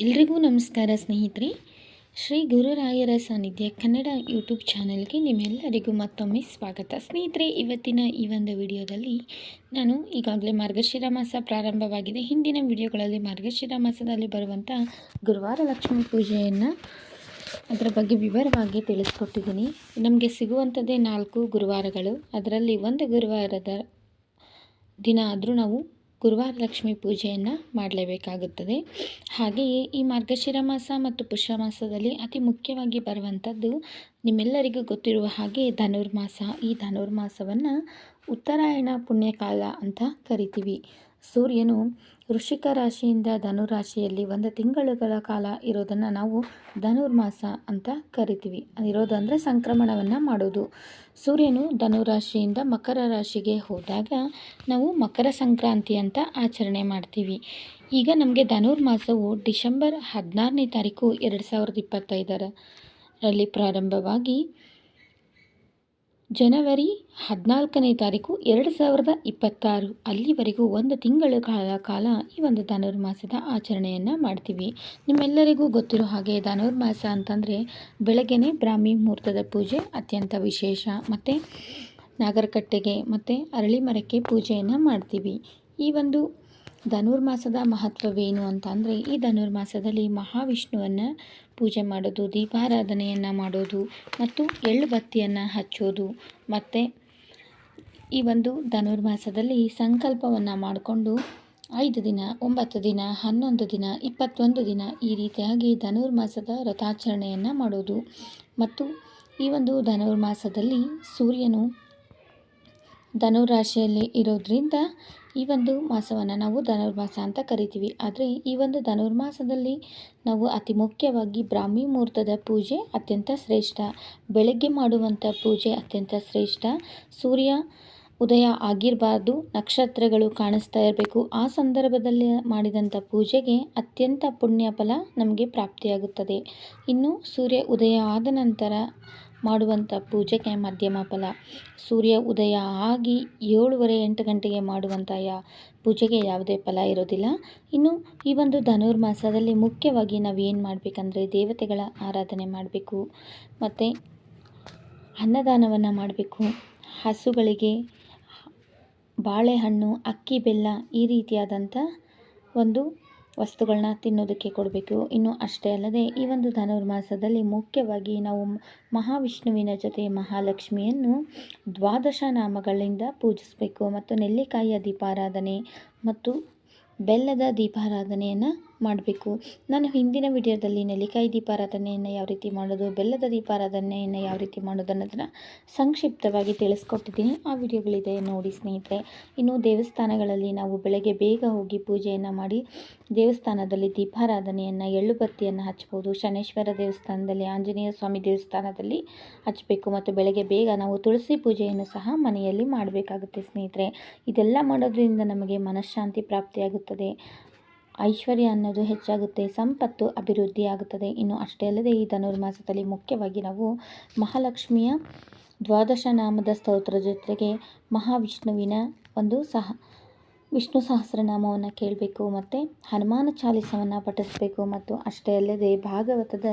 ಎಲ್ರಿಗೂ ನಮಸ್ಕಾರ ಸ್ನೇಹಿತರೆ. ಶ್ರೀ ಗುರುರಾಯರ ಸಾನ್ನಿಧ್ಯ ಕನ್ನಡ ಯೂಟ್ಯೂಬ್ ಚಾನಲ್ಗೆ ನಿಮ್ಮೆಲ್ಲರಿಗೂ ಮತ್ತೊಮ್ಮೆ ಸ್ವಾಗತ. ಸ್ನೇಹಿತರೆ, ಇವತ್ತಿನ ಈ ಒಂದು ವಿಡಿಯೋದಲ್ಲಿ ನಾನು ಈಗಾಗಲೇ ಮಾರ್ಗಶಿರ ಮಾಸ ಪ್ರಾರಂಭವಾಗಿದೆ. ಹಿಂದಿನ ವಿಡಿಯೋಗಳಲ್ಲಿ ಮಾರ್ಗಶಿರ ಮಾಸದಲ್ಲಿ ಬರುವಂಥ ಗುರುವಾರ ಲಕ್ಷ್ಮೀ ಪೂಜೆಯನ್ನು ಅದರ ಬಗ್ಗೆ ವಿವರವಾಗಿ ತಿಳಿಸ್ಕೊಟ್ಟಿದ್ದೀನಿ. ನಮಗೆ ಸಿಗುವಂಥದ್ದೇ ನಾಲ್ಕು ಗುರುವಾರಗಳು. ಅದರಲ್ಲಿ ಒಂದು ಗುರುವಾರದ ದಿನ ಆದರೂ ನಾವು ಗುರುವಾರ ಲಕ್ಷ್ಮಿ ಪೂಜೆಯನ್ನು ಮಾಡಲೇಬೇಕಾಗುತ್ತದೆ. ಹಾಗೆಯೇ ಈ ಮಾರ್ಗಶಿರ ಮಾಸ ಮತ್ತು ಪುಷ್ಯ ಮಾಸದಲ್ಲಿ ಅತಿ ಮುಖ್ಯವಾಗಿ ಬರುವಂಥದ್ದು ನಿಮ್ಮೆಲ್ಲರಿಗೂ ಗೊತ್ತಿರುವ ಹಾಗೆ ಧನುರ್ಮಾಸ. ಈ ಧನುರ್ಮಾಸವನ್ನು ಉತ್ತರಾಯಣ ಪುಣ್ಯಕಾಲ ಅಂತ ಕರಿತೀವಿ. ಸೂರ್ಯನು ವೃಶ್ಚಿಕ ರಾಶಿಯಿಂದ ಧನುರಾಶಿಯಲ್ಲಿ ಒಂದು ತಿಂಗಳುಗಳ ಕಾಲ ಇರೋದನ್ನು ನಾವು ಧನುರ್ಮಾಸ ಅಂತ ಕರಿತೀವಿ. ಇರೋದು ಅಂದರೆ ಸಂಕ್ರಮಣವನ್ನು ಮಾಡೋದು. ಸೂರ್ಯನು ಧನುರಾಶಿಯಿಂದ ಮಕರ ರಾಶಿಗೆ ಹೋದಾಗ ನಾವು ಮಕರ ಸಂಕ್ರಾಂತಿ ಅಂತ ಆಚರಣೆ ಮಾಡ್ತೀವಿ. ಈಗ ನಮಗೆ ಧನುರ್ಮಾಸವು ಡಿಸೆಂಬರ್ ಹದಿನಾರನೇ ತಾರೀಕು ಎರಡು ಸಾವಿರದ ಇಪ್ಪತ್ತೈದರಲ್ಲಿ ಪ್ರಾರಂಭವಾಗಿ ಜನವರಿ ಹದಿನಾಲ್ಕನೇ ತಾರೀಕು ಎರಡು ಸಾವಿರದ ಇಪ್ಪತ್ತಾರು. ಅಲ್ಲಿವರೆಗೂ ಒಂದು ತಿಂಗಳ ಕಾಲ ಕಾಲ ಈ ಒಂದು ಧನುರ್ಮಾಸದ ಆಚರಣೆಯನ್ನು ಮಾಡ್ತೀವಿ. ನಿಮ್ಮೆಲ್ಲರಿಗೂ ಗೊತ್ತಿರೋ ಹಾಗೆ ಧನುರ್ಮಾಸ ಅಂತಂದರೆ ಬೆಳಗ್ಗೆನೇ ಬ್ರಾಹ್ಮಿ ಮುಹೂರ್ತದ ಪೂಜೆ, ಅತ್ಯಂತ ವಿಶೇಷ. ಮತ್ತು ನಾಗರಕಟ್ಟೆಗೆ ಮತ್ತು ಅರಳಿ ಮರಕ್ಕೆ ಪೂಜೆಯನ್ನು ಮಾಡ್ತೀವಿ. ಈ ಒಂದು ಧನುರ್ಮಾಸದ ಮಹತ್ವವೇನು ಅಂತ ಅಂದರೆ ಈ ಧನುರ್ಮಾಸದಲ್ಲಿ ಮಹಾವಿಷ್ಣುವನ್ನು ಪೂಜೆ ಮಾಡೋದು, ದೀಪಾರಾಧನೆಯನ್ನು ಮಾಡೋದು ಮತ್ತು ಎಳ್ಳು ಬತ್ತಿಯನ್ನು ಹಚ್ಚೋದು. ಮತ್ತು ಈ ಒಂದು ಧನುರ್ಮಾಸದಲ್ಲಿ ಸಂಕಲ್ಪವನ್ನು ಮಾಡಿಕೊಂಡು ಐದು ದಿನ, ಒಂಬತ್ತು ದಿನ, ಹನ್ನೊಂದು ದಿನ, ಇಪ್ಪತ್ತೊಂದು ದಿನ ಈ ರೀತಿಯಾಗಿ ಧನುರ್ಮಾಸದ ರಥಾಚರಣೆಯನ್ನು ಮಾಡೋದು. ಮತ್ತು ಈ ಒಂದು ಧನುರ್ಮಾಸದಲ್ಲಿ ಸೂರ್ಯನು ಧನುರಾಶಿಯಲ್ಲಿ ಇರೋದ್ರಿಂದ ಈ ಒಂದು ಮಾಸವನ್ನು ನಾವು ಧನುರ್ಮಾಸ ಅಂತ ಕರಿತೀವಿ. ಆದರೆ ಈ ಒಂದು ಧನುರ್ಮಾಸದಲ್ಲಿ ನಾವು ಅತಿ ಮುಖ್ಯವಾಗಿ ಬ್ರಾಹ್ಮಿ ಮುಹೂರ್ತದ ಪೂಜೆ ಅತ್ಯಂತ ಶ್ರೇಷ್ಠ. ಬೆಳಗ್ಗೆ ಮಾಡುವಂಥ ಪೂಜೆ ಅತ್ಯಂತ ಶ್ರೇಷ್ಠ. ಸೂರ್ಯ ಉದಯ ಆಗಿರಬಾರ್ದು, ನಕ್ಷತ್ರಗಳು ಕಾಣಿಸ್ತಾ ಇರಬೇಕು. ಆ ಸಂದರ್ಭದಲ್ಲಿ ಮಾಡಿದಂಥ ಪೂಜೆಗೆ ಅತ್ಯಂತ ಪುಣ್ಯ ಫಲ ನಮಗೆ ಪ್ರಾಪ್ತಿಯಾಗುತ್ತದೆ. ಇನ್ನು ಸೂರ್ಯ ಉದಯ ಆದ ನಂತರ ಮಾಡುವಂಥ ಪೂಜೆಗೆ ಮಧ್ಯಮ ಫಲ. ಸೂರ್ಯ ಉದಯ ಆಗಿ ಏಳುವರೆ ಎಂಟು ಗಂಟೆಗೆ ಮಾಡುವಂಥ ಯಾ ಪೂಜೆಗೆ ಯಾವುದೇ ಫಲ ಇರೋದಿಲ್ಲ. ಇನ್ನು ಈ ಒಂದು ಧನುರ್ಮಾಸದಲ್ಲಿ ಮುಖ್ಯವಾಗಿ ನಾವು ಏನು ಮಾಡಬೇಕಂದ್ರೆ ದೇವತೆಗಳ ಆರಾಧನೆ ಮಾಡಬೇಕು. ಮತ್ತು ಅನ್ನದಾನವನ್ನು ಮಾಡಬೇಕು. ಹಸುಗಳಿಗೆ ಬಾಳೆಹಣ್ಣು, ಅಕ್ಕಿ, ಬೆಲ್ಲ ಈ ರೀತಿಯಾದಂಥ ಒಂದು ವಸ್ತುಗಳನ್ನ ತಿನ್ನೋದಕ್ಕೆ ಕೊಡಬೇಕು. ಇನ್ನು ಅಷ್ಟೇ ಅಲ್ಲದೆ, ಈ ಒಂದು ಧನುರ್ಮಾಸದಲ್ಲಿ ಮುಖ್ಯವಾಗಿ ನಾವು ಮಹಾವಿಷ್ಣುವಿನ ಜೊತೆ ಮಹಾಲಕ್ಷ್ಮಿಯನ್ನು ದ್ವಾದಶ ನಾಮಗಳಿಂದ ಪೂಜಿಸಬೇಕು. ಮತ್ತು ನೆಲ್ಲಿಕಾಯಿಯ ದೀಪಾರಾಧನೆ ಮತ್ತು ಬೆಲ್ಲದ ದೀಪಾರಾಧನೆಯನ್ನು ಮಾಡಬೇಕು. ನಾನು ಹಿಂದಿನ ವಿಡಿಯೋದಲ್ಲಿ ನೆಲ್ಲಿಕಾಯಿ ದೀಪಾರಾಧನೆಯನ್ನು ಯಾವ ರೀತಿ ಮಾಡೋದು, ಬೆಲ್ಲದ ದೀಪಾರಾಧನೆಯನ್ನು ಯಾವ ರೀತಿ ಮಾಡೋದು ಅನ್ನೋದನ್ನು ಸಂಕ್ಷಿಪ್ತವಾಗಿ ತಿಳಿಸ್ಕೊಟ್ಟಿದ್ದೀನಿ. ಆ ವಿಡಿಯೋಗಳಿದೆ ನೋಡಿ ಸ್ನೇಹಿತರೆ. ಇನ್ನು ದೇವಸ್ಥಾನಗಳಲ್ಲಿ ನಾವು ಬೆಳಗ್ಗೆ ಬೇಗ ಹೋಗಿ ಪೂಜೆಯನ್ನು ಮಾಡಿ ದೇವಸ್ಥಾನದಲ್ಲಿ ದೀಪಾರಾಧನೆಯನ್ನು, ಎಳ್ಳು ಬತ್ತಿಯನ್ನು ಹಚ್ಬೋದು. ಶನೇಶ್ವರ ದೇವಸ್ಥಾನದಲ್ಲಿ, ಆಂಜನೇಯ ಸ್ವಾಮಿ ದೇವಸ್ಥಾನದಲ್ಲಿ ಹಚ್ಚಬೇಕು ಮತ್ತು ಬೆಳಗ್ಗೆ ಬೇಗ ನಾವು ತುಳಸಿ ಪೂಜೆಯನ್ನು ಸಹ ಮನೆಯಲ್ಲಿ ಮಾಡಬೇಕಾಗುತ್ತೆ ಸ್ನೇಹಿತರೆ. ಇದೆಲ್ಲ ಮಾಡೋದ್ರಿಂದ ನಮಗೆ ಮನಃಶಾಂತಿ ಪ್ರಾಪ್ತಿಯಾಗುತ್ತದೆ. ಐಶ್ವರ್ಯ ಅನ್ನೋದು ಹೆಚ್ಚಾಗುತ್ತೆ, ಸಂಪತ್ತು ಅಭಿವೃದ್ಧಿಯಾಗುತ್ತದೆ ಇನ್ನು ಅಷ್ಟೇ ಅಲ್ಲದೆ ಈ ಧನುರ್ಮಾಸದಲ್ಲಿ ಮುಖ್ಯವಾಗಿ ನಾವು ಮಹಾಲಕ್ಷ್ಮಿಯ ದ್ವಾದಶ ನಾಮದ ಸ್ತೋತ್ರ ಜೊತೆಗೆ ಮಹಾವಿಷ್ಣುವಿನ ಒಂದು ಸಹ, ವಿಷ್ಣು ಸಹಸ್ರನಾಮವನ್ನು ಕೇಳಬೇಕು ಮತ್ತು ಹನುಮಾನ ಚಾಲಿಸವನ್ನು ಪಠಿಸಬೇಕು ಮತ್ತು ಅಷ್ಟೇ ಅಲ್ಲದೆ ಭಾಗವತದ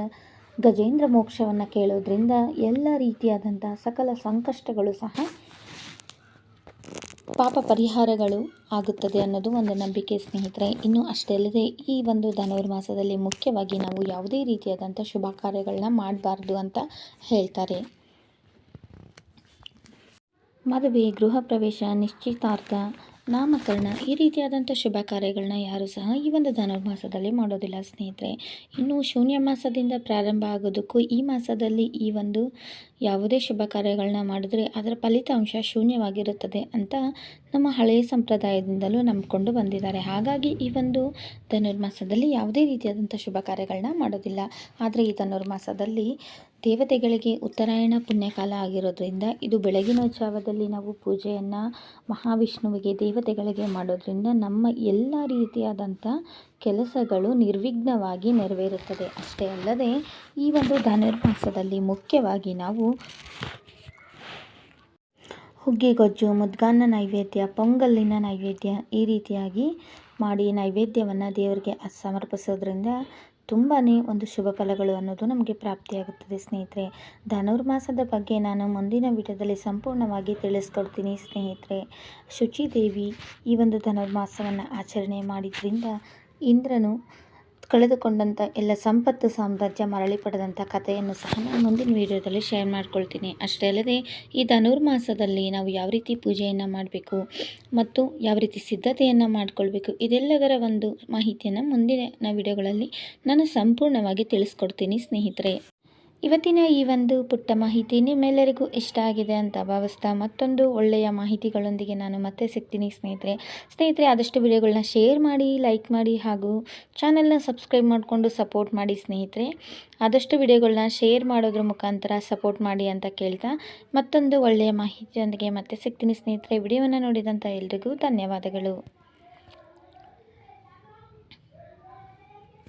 ಗಜೇಂದ್ರ ಮೋಕ್ಷವನ್ನು ಕೇಳೋದ್ರಿಂದ ಎಲ್ಲ ರೀತಿಯಾದಂಥ ಸಕಲ ಸಂಕಷ್ಟಗಳು ಸಹ ಪಾಪ ಪರಿಹಾರಗಳು ಆಗುತ್ತದೆ ಅನ್ನೋದು ಒಂದು ನಂಬಿಕೆ ಸ್ನೇಹಿತರೆ. ಇನ್ನು ಅಷ್ಟೇ ಅಲ್ಲದೆ ಈ ಒಂದು ಧನುರ್ಮಾಸದಲ್ಲಿ ಮುಖ್ಯವಾಗಿ ನಾವು ಯಾವುದೇ ರೀತಿಯಾದಂಥ ಶುಭ ಕಾರ್ಯಗಳನ್ನ ಮಾಡಬಾರ್ದು ಅಂತ ಹೇಳ್ತಾರೆ. ಮದುವೆ, ಗೃಹ ಪ್ರವೇಶ, ನಿಶ್ಚಿತಾರ್ಥ ನಾಮಕರಣ, ಈ ರೀತಿಯಾದಂಥ ಶುಭ ಕಾರ್ಯಗಳನ್ನ ಯಾರು ಸಹ ಈ ಒಂದು ಧನುರ್ಮಾಸದಲ್ಲಿ ಮಾಡೋದಿಲ್ಲ ಸ್ನೇಹಿತರೆ. ಇನ್ನು ಶೂನ್ಯ ಮಾಸದಿಂದ ಪ್ರಾರಂಭ ಆಗೋದಕ್ಕೂ ಈ ಮಾಸದಲ್ಲಿ ಈ ಒಂದು ಯಾವುದೇ ಶುಭ ಕಾರ್ಯಗಳನ್ನ ಮಾಡಿದ್ರೆ ಅದರ ಫಲಿತಾಂಶ ಶೂನ್ಯವಾಗಿರುತ್ತದೆ ಅಂತ ನಮ್ಮ ಹಳೆಯ ಸಂಪ್ರದಾಯದಿಂದಲೂ ನಂಬಿಕೊಂಡು ಬಂದಿದ್ದಾರೆ. ಹಾಗಾಗಿ ಈ ಒಂದು ಧನುರ್ಮಾಸದಲ್ಲಿ ಯಾವುದೇ ರೀತಿಯಾದಂಥ ಶುಭ ಕಾರ್ಯಗಳನ್ನ ಮಾಡೋದಿಲ್ಲ. ಆದರೆ ಈ ಧನುರ್ಮಾಸದಲ್ಲಿ ದೇವತೆಗಳಿಗೆ ಉತ್ತರಾಯಣ ಪುಣ್ಯಕಾಲ ಆಗಿರೋದ್ರಿಂದ ಇದು ಬೆಳಗಿನ ಜಾವದಲ್ಲಿ ನಾವು ಪೂಜೆಯನ್ನು ಮಹಾವಿಷ್ಣುವಿಗೆ ದೇವತೆಗಳಿಗೆ ಮಾಡೋದ್ರಿಂದ ನಮ್ಮ ಎಲ್ಲ ರೀತಿಯಾದಂಥ ಕೆಲಸಗಳು ನಿರ್ವಿಘ್ನವಾಗಿ ನೆರವೇರುತ್ತದೆ. ಅಷ್ಟೇ ಅಲ್ಲದೆ ಈ ಒಂದು ಧನುರ್ಮಾಸದಲ್ಲಿ ಮುಖ್ಯವಾಗಿ ನಾವು ಹುಗ್ಗಿಗೊಜ್ಜು ಮುದ್ಗಾನ್ನ ನೈವೇದ್ಯ, ಪೊಂಗಲ್ಲಿನ ನೈವೇದ್ಯ ಈ ರೀತಿಯಾಗಿ ಮಾಡಿ ನೈವೇದ್ಯವನ್ನು ದೇವರಿಗೆ ಸಮರ್ಪಿಸೋದ್ರಿಂದ ತುಂಬಾ ಒಂದು ಶುಭ ಫಲಗಳು ಅನ್ನೋದು ನಮಗೆ ಪ್ರಾಪ್ತಿಯಾಗುತ್ತದೆ ಸ್ನೇಹಿತರೆ. ಧನುರ್ಮಾಸದ ಬಗ್ಗೆ ನಾನು ಮುಂದಿನ ವಿಡಿಯೋದಲ್ಲಿ ಸಂಪೂರ್ಣವಾಗಿ ತಿಳಿಸ್ಕೊಡ್ತೀನಿ ಸ್ನೇಹಿತರೆ. ಶುಚಿದೇವಿ ಈ ಒಂದು ಧನುರ್ಮಾಸವನ್ನು ಆಚರಣೆ ಮಾಡಿದ್ರಿಂದ ಇಂದ್ರನು ಕಳೆದುಕೊಂಡಂಥ ಎಲ್ಲ ಸಂಪತ್ತು ಸಾಮ್ರಾಜ್ಯ ಮರಳಿ ಪಡೆದಂಥ ಕಥೆಯನ್ನು ಸಹ ನಾನು ಮುಂದಿನ ವಿಡಿಯೋದಲ್ಲಿ ಶೇರ್ ಮಾಡ್ಕೊಳ್ತೀನಿ. ಅಷ್ಟೇ ಅಲ್ಲದೆ, ಈ ಧನುರ್ಮಾಸದಲ್ಲಿ ನಾವು ಯಾವ ರೀತಿ ಪೂಜೆಯನ್ನು ಮಾಡಬೇಕು ಮತ್ತು ಯಾವ ರೀತಿ ಸಿದ್ಧತೆಯನ್ನು ಮಾಡಿಕೊಳ್ಬೇಕು, ಇದೆಲ್ಲದರ ಒಂದು ಮಾಹಿತಿಯನ್ನು ಮುಂದಿನ ವಿಡಿಯೋಗಳಲ್ಲಿ ನಾನು ಸಂಪೂರ್ಣವಾಗಿ ತಿಳಿಸ್ಕೊಡ್ತೀನಿ ಸ್ನೇಹಿತರೆ. ಇವತ್ತಿನ ಈ ಒಂದು ಪುಟ್ಟ ಮಾಹಿತಿ ನಿಮ್ಮೆಲ್ಲರಿಗೂ ಇಷ್ಟ ಆಗಿದೆ ಅಂತ ಭಾವಿಸ್ತಾ ಮತ್ತೊಂದು ಒಳ್ಳೆಯ ಮಾಹಿತಿಗಳೊಂದಿಗೆ ನಾನು ಮತ್ತೆ ಸಿಗ್ತೀನಿ ಸ್ನೇಹಿತರೆ. ಸ್ನೇಹಿತರೆ, ಆದಷ್ಟು ವಿಡಿಯೋಗಳನ್ನ ಶೇರ್ ಮಾಡಿ, ಲೈಕ್ ಮಾಡಿ ಹಾಗೂ ಚಾನಲ್ನ ಸಬ್ಸ್ಕ್ರೈಬ್ ಮಾಡಿಕೊಂಡು ಸಪೋರ್ಟ್ ಮಾಡಿ ಸ್ನೇಹಿತರೆ. ಆದಷ್ಟು ವಿಡಿಯೋಗಳನ್ನ ಶೇರ್ ಮಾಡೋದ್ರ ಮುಖಾಂತರ ಸಪೋರ್ಟ್ ಮಾಡಿ ಅಂತ ಕೇಳ್ತಾ ಮತ್ತೊಂದು ಒಳ್ಳೆಯ ಮಾಹಿತಿಯೊಂದಿಗೆ ಮತ್ತೆ ಸಿಗ್ತೀನಿ ಸ್ನೇಹಿತರೆ. ವಿಡಿಯೋವನ್ನು ನೋಡಿದಂಥ ಎಲ್ರಿಗೂ ಧನ್ಯವಾದಗಳು.